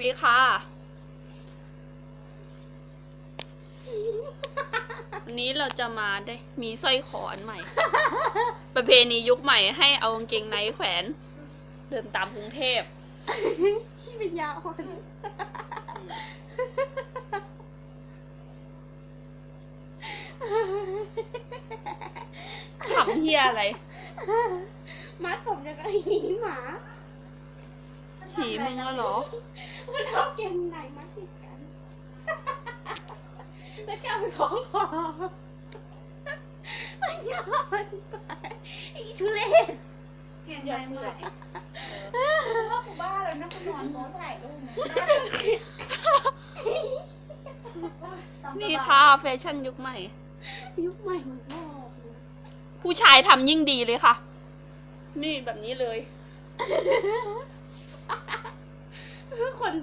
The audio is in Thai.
ดีค่ะ วันนี้เราจะมาได้มีสร้อยขออันใหม่ ประเพณียุคใหม่ให้เอากางเกงในแขวน เดินตามกรุงเทพพี่เป็นยาอ่อนขำเฮียอะไร มัดผมจะกระหีหมาีมึงอะเหรอ มันเอาเกงในมัดติดกัน แล้วก็เอาไปคล้องคอมันยาวไปอ้ทุเรศเปลี่ยนใจใหม่ว่ากูบ้าเลยนะกูนอนโพสถ่ายรูปนะนี่ค่ะแฟชั่นยุคใหม่ ยุคใหม่มันก็ออกนผู้ชายทำยิ่งดีเลยค่ะ นี่แบบนี้เลย คน